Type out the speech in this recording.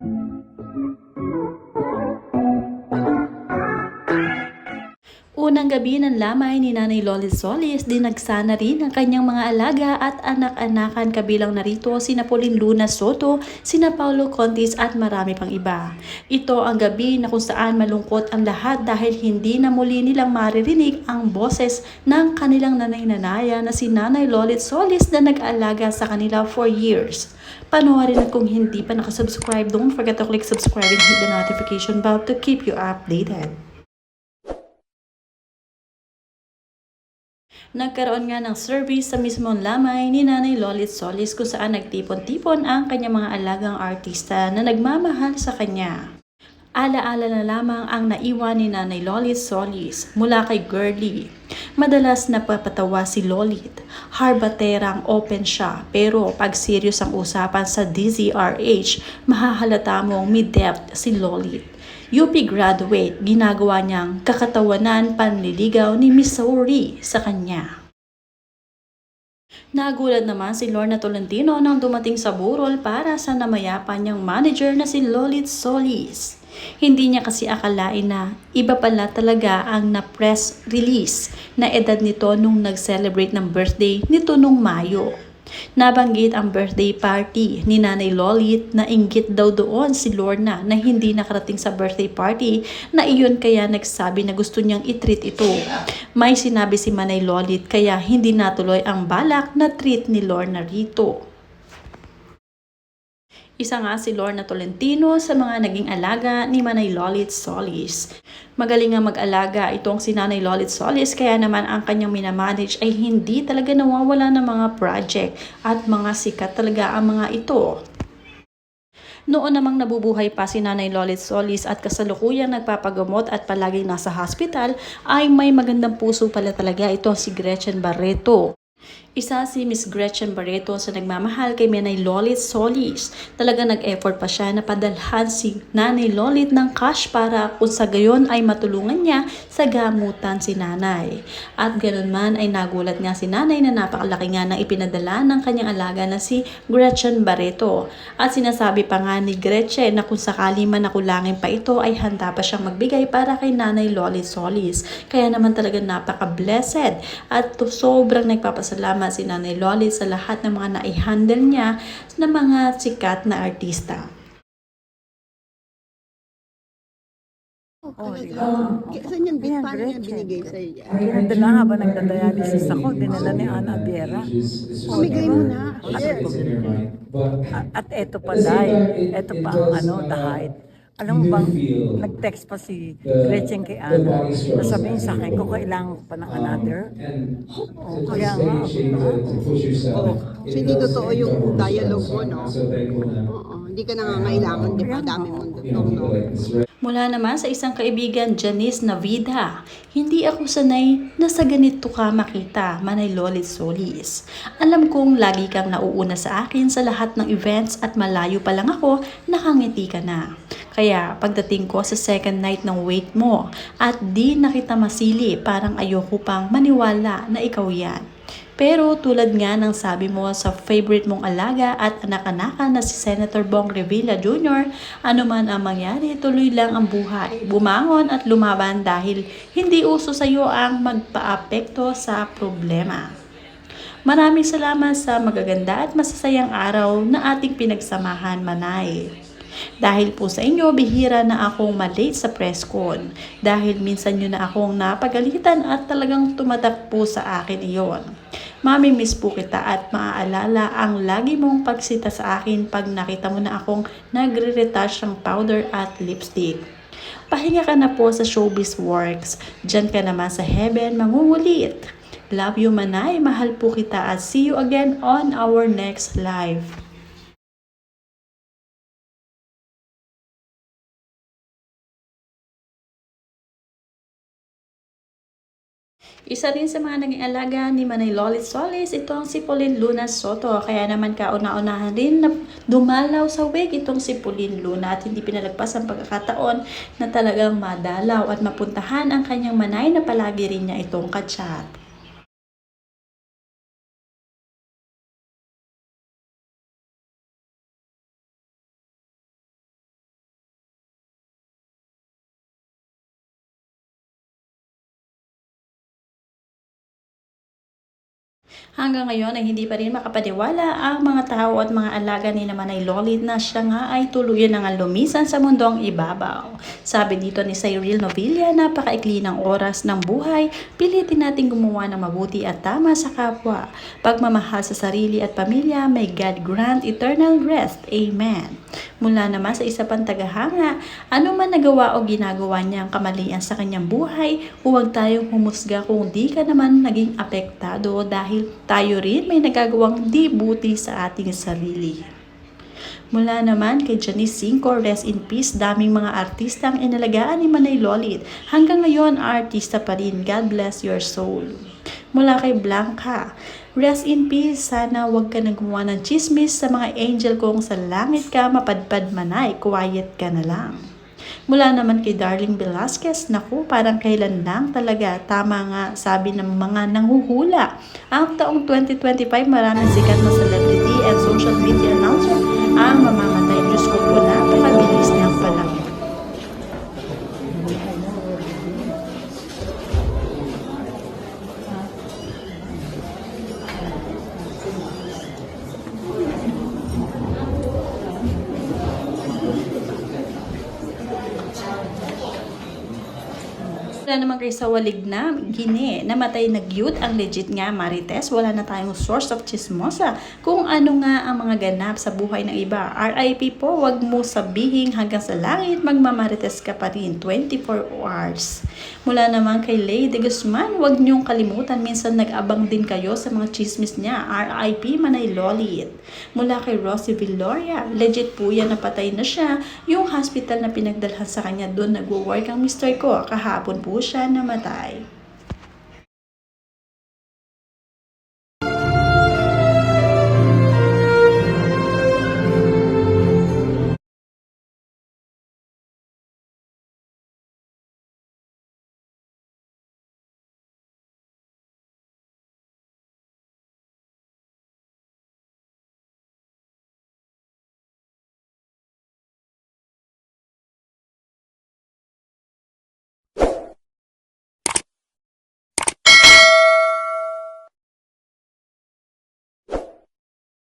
Thank you. Unang gabi ng lamay ni Nanay Lolit Solis, dinagsana rin ang kanyang mga alaga at anak-anakan kabilang narito sina Pauline Luna Soto, sina Paulo Contis at marami pang iba. Ito ang gabi na kung saan malungkot ang lahat dahil hindi na muli nilang maririnig ang boses ng kanilang nanay-nanaya na si Nanay Lolit Solis na nag-alaga sa kanila for years. Panoorin at kung hindi pa nakasubscribe, don't forget to click subscribe and hit the notification bell to keep you updated. Nagkaroon nga ng service sa mismong lamay ni Nanay Lolit Solis kung saan nagtipon-tipon ang kanyang mga alagang artista na nagmamahal sa kanya. Alaala na lamang ang naiwan ni Nanay Lolit Solis mula kay Girlie. Madalas napapatawa si Lolit. Harbaterang open siya pero pag serious ang usapan sa DZRH, mahahalata mong mid-depth si Lolit. UP graduate, ginagawa niyang kakatawanan panliligaw ni Missouri sa kanya. Nagulat naman si Lorna Tolentino nang dumating sa burol para sa namayapa niyang manager na si Lolit Solis. Hindi niya kasi akalain na iba pala talaga ang na-press release na edad nito nung nag-celebrate ng birthday nito nung Mayo. Nabanggit ang birthday party ni Nanay Lolit na inggit daw doon si Lorna na hindi nakarating sa birthday party na iyon kaya nagsabi na gusto niyang itreat ito. May sinabi si Manay Lolit kaya hindi natuloy ang balak na treat ni Lorna rito. Isa nga si Lorna Tolentino sa mga naging alaga ni Manay Lolit Solis. Magaling nga mag-alaga itong si Nanay Lolit Solis kaya naman ang kanyang minamanage ay hindi talaga nawawala ng mga project at mga sikat talaga ang mga ito. Noon namang nabubuhay pa si Nanay Lolit Solis at kasalukuyang nagpapagamot at palaging nasa hospital ay may magandang puso pala talaga ito si Gretchen Barreto. Isa si Miss Gretchen Barreto sa nagmamahal kay Nanay Lolit Solis. Talaga nag-effort pa siya na padalhan si Nanay Lolit ng cash para kung sa gayon ay matulungan niya sa gamutan si Nanay. At ganun man ay nagulat nga si Nanay na napakalaki nga ng ipinadala ng kanyang alaga na si Gretchen Barreto. At sinasabi pa nga ni Gretchen na kung sakali man nakulangin pa ito ay handa pa siyang magbigay para kay Nanay Lolit Solis. Kaya naman talaga napaka-blessed at sobrang nagpapasalamat si Nanay Lolit sa lahat ng mga nai-handle niya na mga sikat na artista. Oh, di ba? Kaya saan yan, Ayan, paano niya binigay sa iyo? Dinadala nga ba nagda-dialysis ako, dinala ni Ana Viera. Pamigay mo na. A- At eto pa, Day. Eto pa ang ano, the height. Alam mo bang, nag-text pa si Gretchen kay Ana. Nasabihin sa akin, kung kailangan ko pa ng another. Oh, kaya nga. Oh, so hindi totoo yung dialogue mo, no? Oo, hindi ka nangangailangan, di ba? Dami mong dutong, no? Mula naman sa isang kaibigan, Janice Navida, hindi ako sanay na sa ganito ka makita, Manay Lolit Solis. Alam kong lagi kang nauuna sa akin sa lahat ng events at malayo pa lang ako, nakangiti ka na. Kaya pagdating ko sa second night ng wait mo at di nakita masili, parang ayoko pang maniwala na ikaw yan. Pero tulad nga ng sabi mo sa favorite mong alaga at anak-anakan na si Senator Bong Revilla Jr., ano man ang mangyari, tuloy lang ang buhay. Bumangon at lumaban dahil hindi uso sa iyo ang magpaapekto sa problema. Maraming salamat sa magaganda at masasayang araw na ating pinagsamahan, Manay. Dahil po sa inyo, bihira na akong malate sa press con. Dahil minsan nyo na akong napagalitan at talagang tumatak po sa akin iyon. Mami-miss po kita at maaalala ang lagi mong pagsita sa akin pag nakita mo na akong nagre-retouch ng powder at lipstick. Pahinga ka na po sa Showbiz Works. Diyan ka naman sa heaven mangungulit. Love you manay, mahal po kita at see you again on our next live. Isa rin sa mga naging alaga ni Manay Lolit Solis, ito ang si Pauline Luna Soto. Kaya naman kauna-unahan rin na dumalaw sa wake itong si Pauline Luna at hindi pinalagpas ang pagkakataon na talagang madalaw at mapuntahan ang kanyang manay na palagi rin niya itong kachat. Hanggang ngayon ay hindi pa rin makapaniwala ang mga tao at mga alaga ni naman ay Lolit na siya nga ay tuluyan na nga lumisan sa mundong ibabaw. Sabi dito ni Cyril Novilla, napakaikli ng oras ng buhay, pilitin natin gumawa ng mabuti at tama sa kapwa. Pagmamahal sa sarili at pamilya, may God grant eternal rest. Amen. Mula naman sa isa pang tagahanga, ano man nagawa o ginagawa niyang kamalian sa kanyang buhay, huwag tayong humusga kung di ka naman naging apektado dahil tayo rin may nagagawang di buti sa ating sarili. Mula naman kay Janice Cinco, rest in peace, daming mga artista ang inalagaan ni Manay Lolit. Hanggang ngayon, artista pa rin. God bless your soul. Mula kay Blanca, rest in peace, sana wag ka nagmuha ng chismis sa mga angel kong sa langit ka, mapadpad manay, quiet ka na lang. Mula naman kay Darling Velasquez, naku, parang kailan lang talaga. Tama nga, sabi ng mga nanghuhula. Ang taong 2025, maraming sikat na celebrity and social media announcer ang mamamatay. Diyos ko po, Wala naman kayo sa walig na gini. Namatay na gyud ang legit nga Marites. Wala na tayong source of chismosa. Kung ano nga ang mga ganap sa buhay ng iba. RIP po, wag mo sabihin hanggang sa langit magmamarites ka pa rin 24 hours. Mula naman kay Lady Guzman, wag niyong kalimutan. Minsan nag-abang din kayo sa mga chismis niya. RIP Manay Lolit. Mula kay Rosie Villoria, legit po yan napatay na siya. Yung hospital na pinagdalhan sa kanya doon nagwo-work ang mister ko. Kahapon po siya namatay.